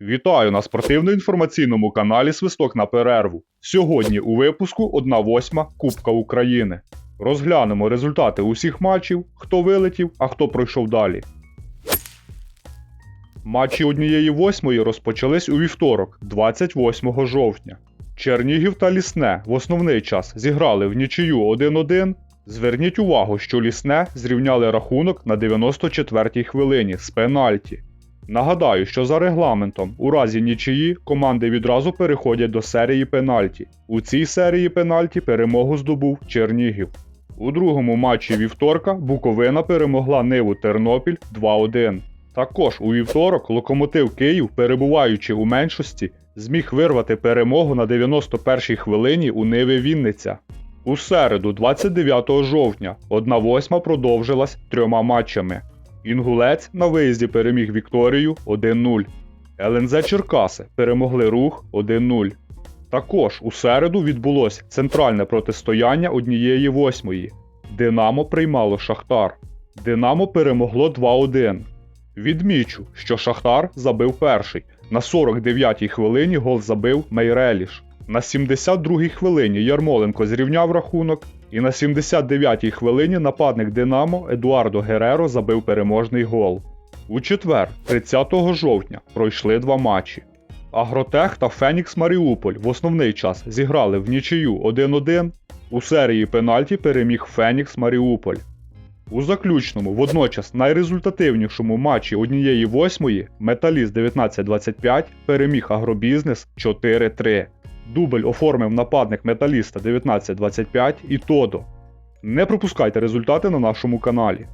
Вітаю на спортивно-інформаційному каналі Свисток на перерву. Сьогодні у випуску 1-8 Кубка України. Розглянемо результати усіх матчів, хто вилетів, а хто пройшов далі. Матчі однієї восьмої розпочались у вівторок, 28 жовтня. Чернігів та Лісне в основний час зіграли в нічию 1-1. Зверніть увагу, що Лісне зрівняли рахунок на 94-й хвилині з пенальті. Нагадаю, що за регламентом у разі нічиї команди відразу переходять до серії пенальті. У цій серії пенальті перемогу здобув Чернігів. У другому матчі вівторка Буковина перемогла Ниву Тернопіль 2-1. Також у вівторок локомотив Київ, перебуваючи у меншості, зміг вирвати перемогу на 91-й хвилині у Ниві Вінниця. У середу, 29 жовтня, 1-8 продовжилась трьома матчами. Інгулець на виїзді переміг Вікторію 1-0. ЛНЗ Черкаси перемогли рух 1-0. Також у середу відбулось центральне протистояння однієї восьмої. Динамо приймало Шахтар. Динамо перемогло 2-1. Відмічу, що Шахтар забив перший. На 49-й хвилині гол забив Мейреліш. На 72-й хвилині Ярмоленко зрівняв рахунок, і на 79-й хвилині нападник Динамо Едуардо Гереро забив переможний гол. У четвер, 30 жовтня, пройшли два матчі. Агротех та Фенікс Маріуполь в основний час зіграли в нічию 1-1. У серії пенальті переміг Фенікс Маріуполь. У заключному, водночас найрезультативнішому матчі однієї восьмої Металіст 1925 переміг Агробізнес 4-3. Дубль оформив нападник Металіста 1925 і Тодо. Не пропускайте результати на нашому каналі.